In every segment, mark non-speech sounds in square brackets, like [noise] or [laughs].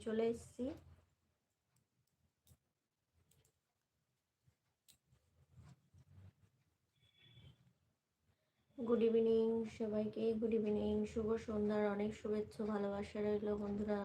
চলে এসেছি। Good evening সবাইকে। গুড ইভিনিং শুভ সন্ধ্যার। অনেক শুভেচ্ছা ভালোবাসা রইল বন্ধুরা।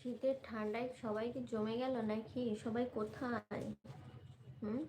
শীতের ঠান্ডায় সবাই কি জমে গেল নাকি? সবাই কোথায়? হুম?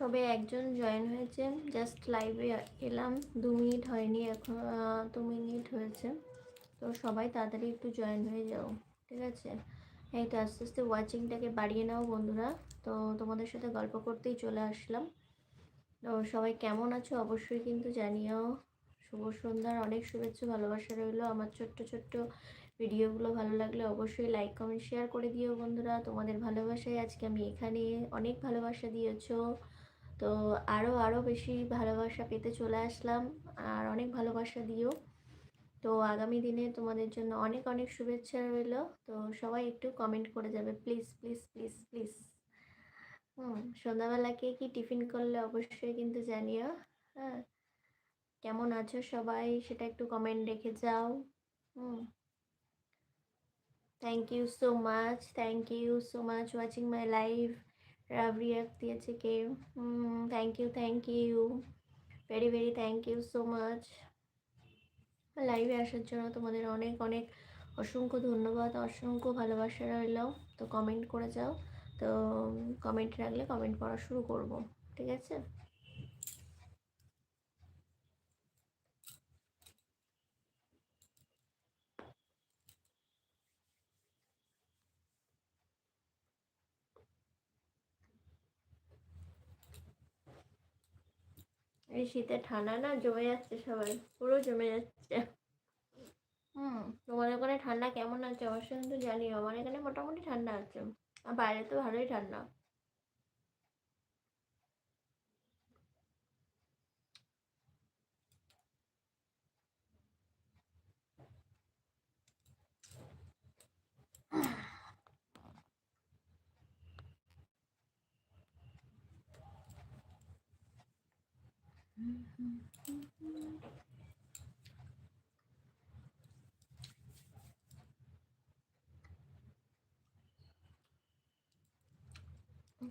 সবে একজন জয়েন হয়েছে। জাস্ট লাইভে এলাম। দু মিনিট হয়নি এখন দু মিনিট হয়েছে। তো সবাই তাড়াতাড়ি একটু জয়েন হয়ে যাও, ঠিক আছে? এই তো আস্তে আস্তে ওয়াচিংটাকে বাড়িয়ে নাও বন্ধুরা। তো তোমাদের সাথে গল্প করতেই চলে আসলাম। তো সবাই কেমন আছো অবশ্যই কিন্তু জানিও। শুভ সন্ধ্যার, অনেক শুভেচ্ছা, ভালোবাসা রইল। আমার ছোট্ট ছোট্ট ভিডিওগুলো ভালো লাগলে অবশ্যই লাইক কমেন্ট শেয়ার করে দিও বন্ধুরা। তোমাদের ভালোবাসায় আজকে আমি এখানে অনেক ভালোবাসা দিয়েছ। তো আরও আরও বেশি ভালোবাসা পেতে চলে আসলাম। আর অনেক ভালোবাসা দিও। তো আগামী দিনে তোমাদের জন্য অনেক অনেক শুভেচ্ছা রইল। তো সবাই একটু কমেন্ট করে যাবে প্লিজ প্লিজ প্লিজ প্লিজ হুম, সন্ধ্যাবেলা কে টিফিন করলে অবশ্যই কিন্তু জানিও। হ্যাঁ কেমন আছো সবাই সেটা একটু কমেন্ট রেখে যাও। হুম। Thank you so much thank you so much watching my live এক দিয়েছে কে thank you thank you very very thank you so much লাইভে আসার জন্য তোমাদের অনেক অনেক অসংখ্য ধন্যবাদ, অসংখ্য ভালোবাসা রইল। তো কমেন্ট করে যাও। তো কমেন্ট রাখলে কমেন্ট পড়া শুরু করব। ঠিক আছে? এই শীতে ঠান্ডা না জমে যাচ্ছে সবাই পুরো জমে যাচ্ছে। হুম। তোমাদের ওখানে ঠান্ডা কেমন আছে? অবশ্যই কিন্তু জানি আমার এখানে মোটামুটি ঠান্ডা আছে। আর বাইরে তো ভালোই ঠান্ডা।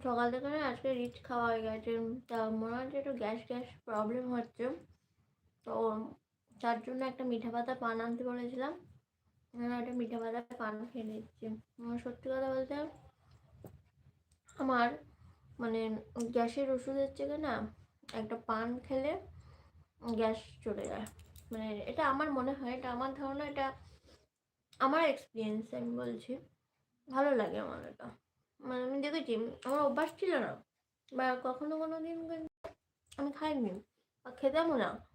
সকাল থেকে না আজকে রিচ খাওয়া হয়ে গেছে। তা মনে হচ্ছে একটু গ্যাস গ্যাস প্রবলেম হচ্ছে। তো তার জন্য একটা মিঠা পাতা পান আনতে বলেছিলাম। একটা মিঠা পাতা পান খেয়ে নিচ্ছি। সত্যি কথা বলতে আমার মানে গ্যাসের ওষুধের থেকে না একটা পান খেলে গ্যাস চলে যায়। মানে এটা আমার মনে হয়, এটা আমার ধারণা, এটা আমার এক্সপিরিয়েন্স আমি বলছি। ভালো লাগে আমার এটা। মানে আমি দেখেছি, আমার অভ্যাস ছিল না। বা কখনো কোনো দিন আমি খাইনি বা খেতামও না।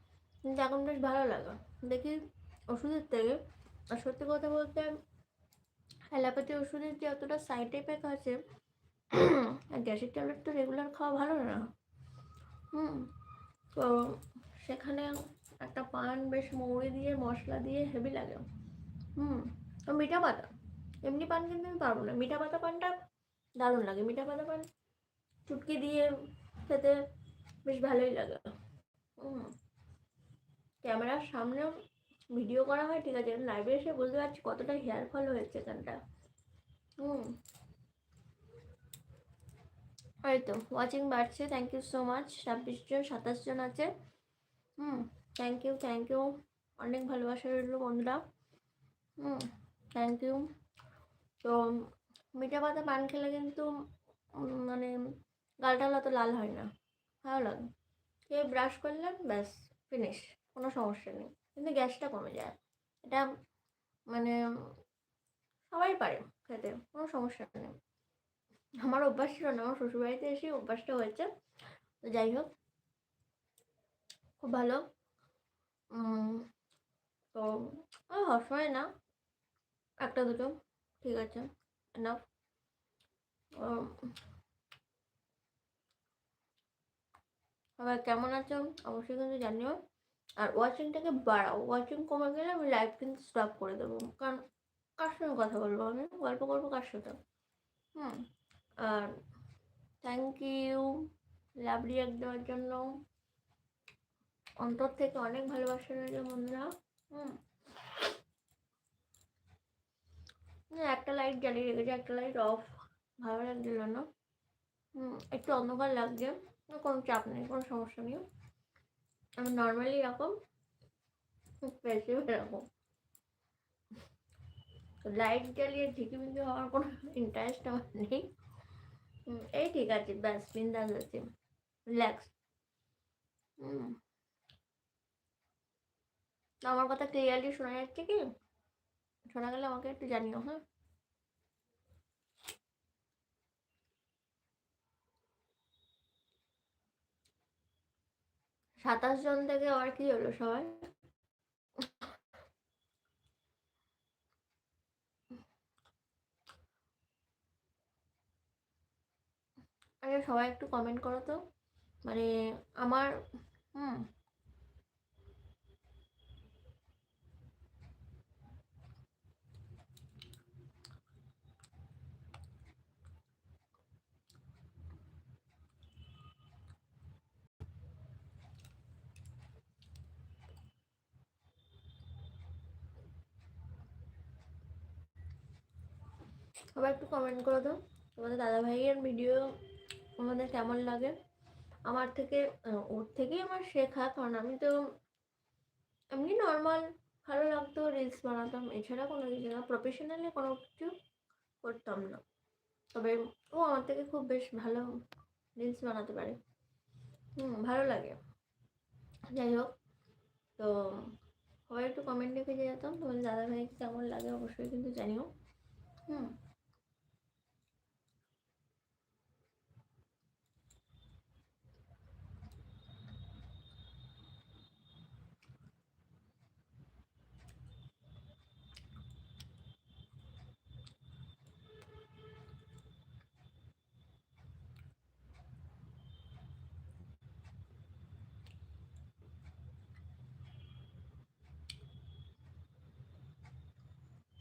কিন্তু এখন বেশ ভালো লাগে। দেখি ওষুধের থেকে। আর সত্যি কথা বলতে অ্যালোপ্যাথি ওষুধের যে অতটা সাইড এফেক্ট আছে গ্যাসের ট্যাবলেট তো রেগুলার খাওয়া ভালো না। হুম। তো সেখানে একটা পান বেশ মৌরি দিয়ে, মশলা দিয়ে হেভি লাগে। হুম। তো মিঠা পাতা। এমনি পান কিন্তু আমি পারব না। মিঠা পাতা পানটা দারুণ লাগে। মিঠা পাতা পান চুটকি দিয়ে খেতে বেশ ভালোই লাগে। হুম। ক্যামেরার সামনেও ভিডিও করা হয়। ঠিক আছে লাইভে এসে বুঝতে পারছি কতটা হেয়ার ফল হয়েছে এখানটা। হুম। এই তো ওয়াচিং বাড়ছে থ্যাংক ইউ সো মাচ ছাব্বিশ জন, সাতাশ জন আছে। হুম থ্যাংক ইউ থ্যাংক ইউ অনেক ভালোবাসা রইল বন্ধুরা। হুম থ্যাংক ইউ তো, মিঠা পাতা পান খেলে কিন্তু মানে গালটাল অত লাল হয় না। ভালো লাগে। খেয়ে ব্রাশ করলেন ব্যাস ফিনিশ কোনো সমস্যা নেই। কিন্তু গ্যাসটা কমে যায়। এটা মানে সবাই পারে খেতে, কোনো সমস্যা নেই। আমার অভ্যাস ছিল না, আমার শ্বশুরবাড়িতে এসে অভ্যাসটা হয়েছে। তো যাই হোক, খুব ভালো। তো সবসময় না, একটা দুটো, ঠিক আছে এনাফ সবাই কেমন আছো? অবশ্যই কিন্তু জানিও। আর ওয়াচিংটাকে বাড়াও। ওয়াচিং কমে গেলে আমি লাইভ কিন্তু স্টপ করে দেবো। কারণ, কার সঙ্গে কথা বলব? আমি গল্প করব কার সাথে? হুম। আর থ্যাংক ইউ লাভ রিয়াক্ট দেওয়ার জন্য। অন্তর থেকে অনেক ভালোবাসা রয়েছে বন্ধুরা। হুম। একটা লাইট জ্বালিয়ে রেখেছে, একটা লাইট অফ ভালো লাগছিল না। হুম, একটু অন্ধকার লাগছে। কোনো চাপ নেই, কোনো সমস্যা নেই। আমি নর্মালি এরকম বেশি এরকম। লাইট জ্বালিয়ে ঝিকিমিকি হওয়ার কোনো ইন্টারেস্ট আমার নেই। এই ঠিক আছে, ব্যাস, বিন্দাস আছে। রিল্যাক্স হুম। আমার কথা ক্লিয়ারলি শোনা যাচ্ছে কি? শোনা গেলে আমাকে একটু জানিও হ্যাঁ? সাতাশ জন থেকে আবার কি হলো সবাই? আরে সবাই একটু কমেন্ট করো তো। মানে আমার, হুম। সবাই একটু কমেন্ট করে দাও তোমাদের দাদা ভাইয়ের ভিডিও তোমাদের কেমন লাগে? আমার থেকে ওর থেকেই আমার শেখা, কারণ আমি তো এমনি নর্মাল ভালো লাগতো রিলস বানাতাম। এছাড়া কোনো কিছু না প্রফেশনালি কোনো কিছু করতাম না। তবে ও আমার থেকে খুব বেশ ভালো রিলস বানাতে পারে। হুম, ভালো লাগে। যাই হোক, তো সবাই একটু কমেন্ট লিখে যেতাম। তোমাদের দাদা ভাইকে কেমন লাগে অবশ্যই কিন্তু জানিও। হুম।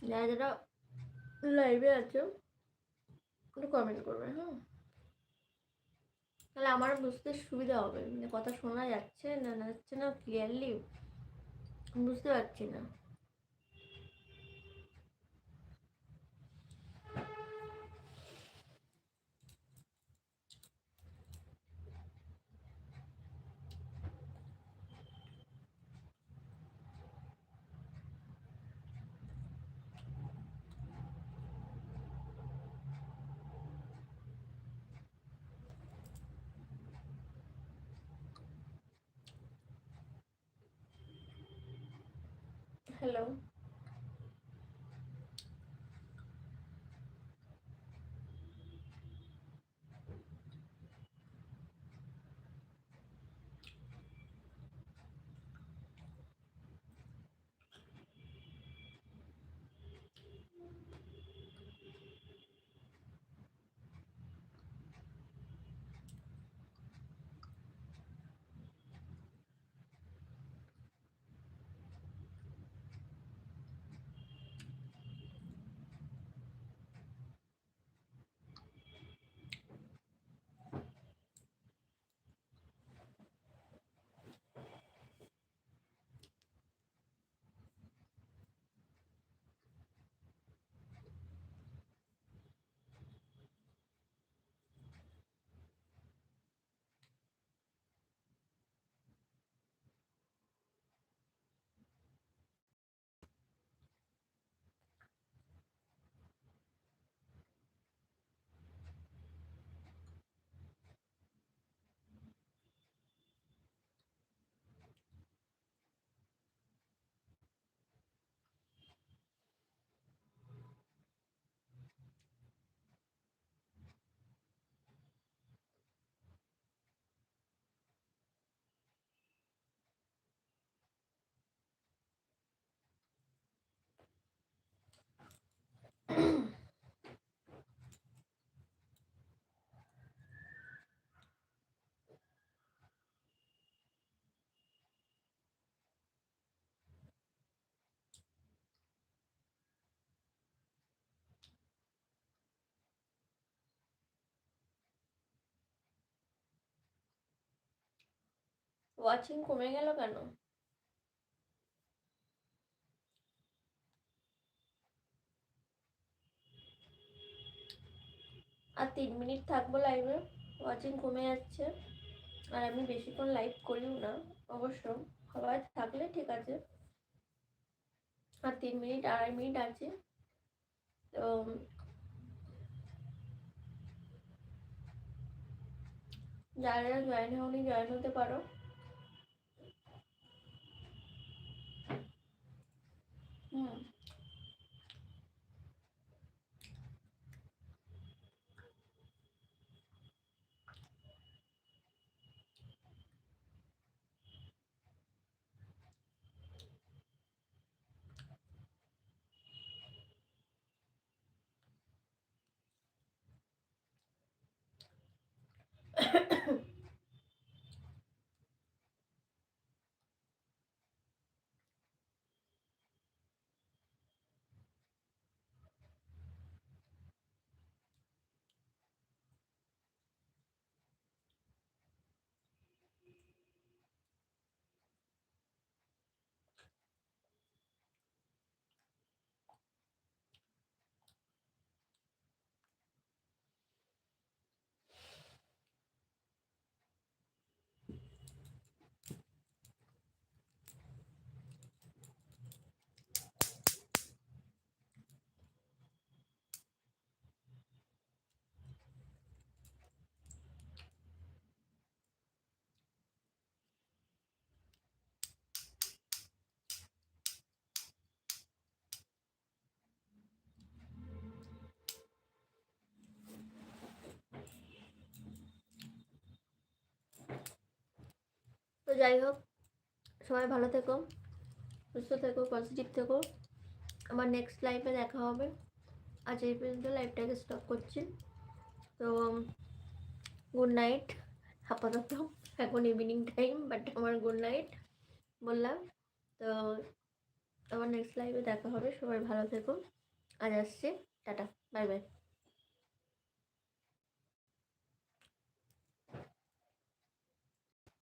যারা যারা লাইভে আছে, একটু কমেন্ট করবে হ্যাঁ? তাহলে আমার বুঝতে সুবিধা হবে। মানে কথা শোনা যাচ্ছে না যাচ্ছে না ক্লিয়ারলি বুঝতে পারছি না। Hello. ওয়াচিং কমে গেল কেন? আর তিন মিনিট থাকব লাইভে ওয়াচিং কমে যাচ্ছে। আর আমি বেশিক্ষণ লাইভ করিও না, অবশ্য। সবাই থাকলে ঠিক আছে। আর তিন মিনিট, আড়াই মিনিট আছে। তো, যারা যারা জয়েন হওনি জয়েন হতে পারো। হুম [laughs] যাই হোক, সবাই ভালো থেকো, সুস্থ থেকো পজিটিভ থেকো। আমার নেক্সট লাইফে দেখা হবে। আজ এই পর্যন্ত লাইফটাকে স্টপ করছি। তো গুড নাইট আপাতত। এখন ইভিনিং টাইম বাট আমার গুড নাইট বললাম। তো, আমার নেক্সট লাইভে দেখা হবে। সবাই ভালো থেকো। আজ আসছি। Tata bye bye